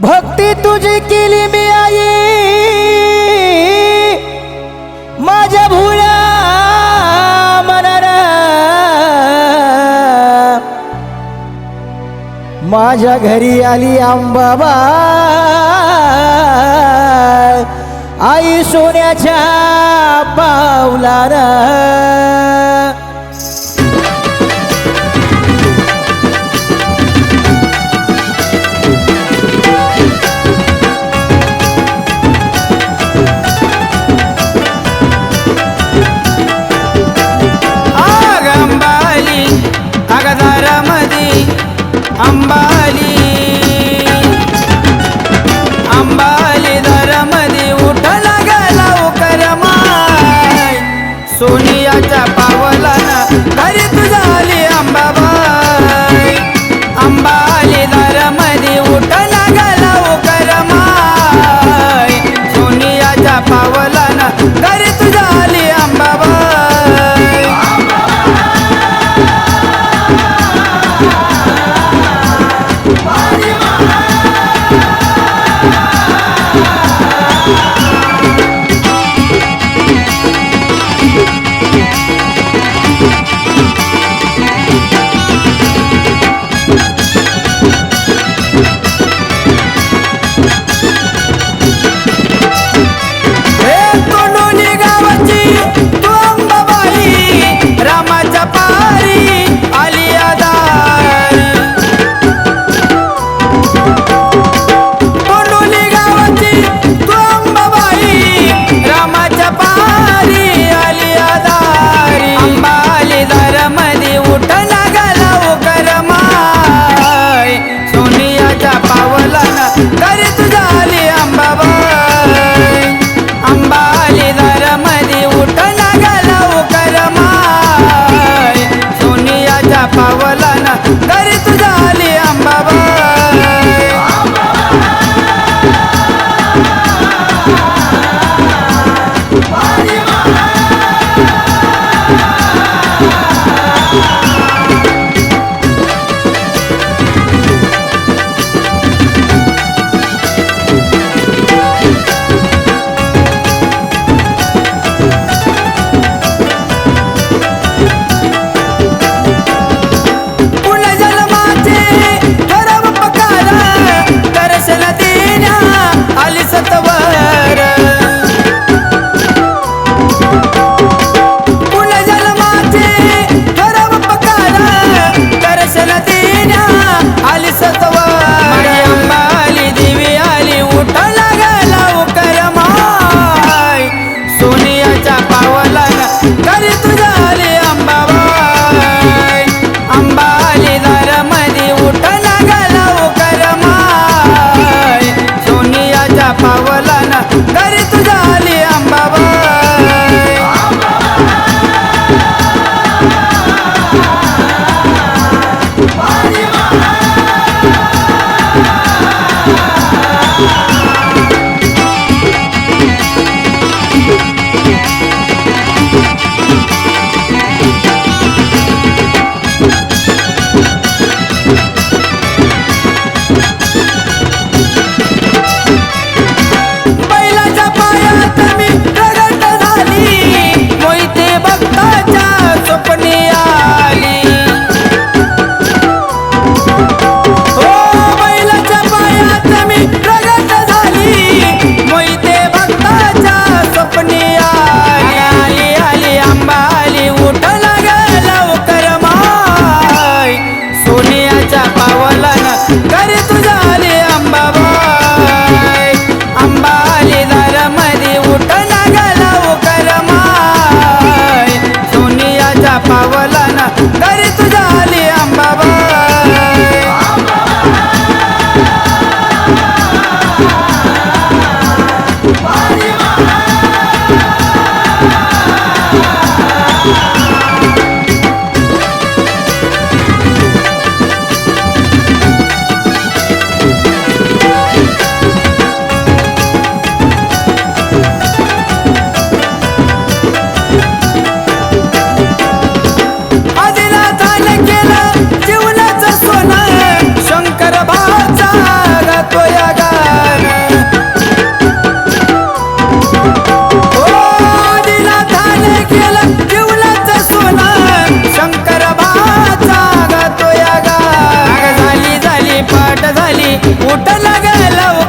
भक्ती तुझी केली मी आई. माझ्या भुळ्या मनाला माझ्या घरी आली आंबाबा आई सोन्याच्या पावलानं. Sony. झाली उठ लागला